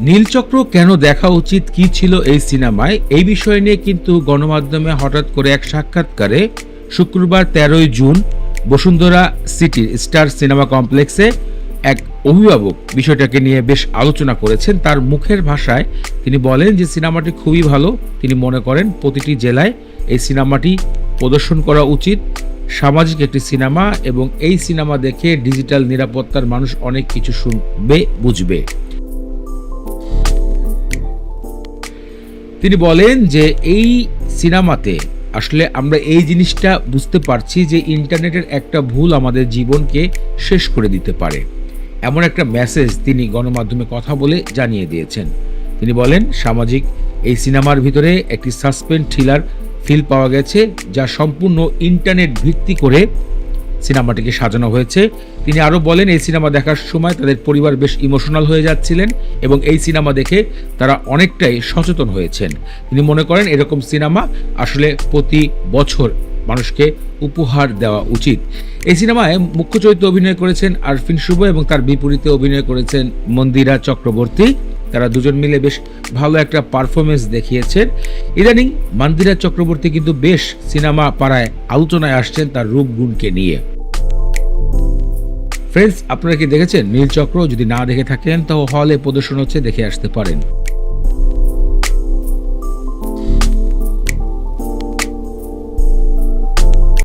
নীলচক্র কেন দেখা উচিত? কি ছিল এই সিনেমায়? এই বিষয় নিয়ে কিন্তু গণমাধ্যমে হঠাৎ করে এক সাক্ষাৎকারে শুক্রবার তেরোই জুন বসুন্ধরা সিটির স্টার সিনেমা কমপ্লেক্সে এক অভিভাবক বিষয়টাকে নিয়ে বেশ আলোচনা করেছেন। তার মুখের ভাষায় তিনি বলেন যে সিনেমাটি খুবই ভালো। তিনি মনে করেন প্রতিটি জেলায় এই সিনেমাটি প্রদর্শন করা উচিত। সামাজিক একটি সিনেমা এবং এই সিনেমা দেখে ডিজিটাল নিরাপত্তার মানুষ অনেক কিছু শুনবে, বুঝবে। তিনি বলেন যে এই সিনেমাতে আসলে আমরা এই জিনিসটা বুঝতে পারছি যে ইন্টারনেটের একটা ভুল আমাদের জীবনকে শেষ করে দিতে পারে। এমন একটা মেসেজ তিনি গণমাধ্যমে কথা বলে জানিয়ে দিয়েছেন। তিনি বলেন, সামাজিক এই সিনেমার ভিতরে একটি সাসপেন্স থ্রিলার ফিল পাওয়া গেছে যা সম্পূর্ণ ইন্টারনেট ভিত্তি করে সিনেমাটিকে সাজানো হয়েছে। তিনি আরও বলেন, এই সিনেমা দেখার সময় তাদের পরিবার বেশ ইমোশনাল হয়ে যাচ্ছিলেন এবং এই সিনেমা দেখে তারা অনেকটাই সচেতন হয়েছেন। তিনি মনে করেন, এরকম সিনেমা আসলে প্রতি বছর মানুষকে উপহার দেওয়া উচিত। এই সিনেমায় মুখ্য চরিত্রে অভিনয় করেছেন আরফিন শুভ এবং তার বিপরীতে অভিনয় করেছেন মন্দিরা চক্রবর্তী। তারা দুজন মিলে বেশ ভালো একটা পারফরমেন্স দেখিয়েছেন। ইদানিং মন্দিরা চক্রবর্তী কিন্তু বেশ সিনেমা পাড়ায় আলোচনায় আসছেন তার রূপগুণকে নিয়ে। ফ্রেন্ডস আপনারা কি দেখেছেন? নীল চক্র যদি না দেখে থাকেন, তাও হলে প্রদর্শন হচ্ছে, দেখে আসতে পারেন।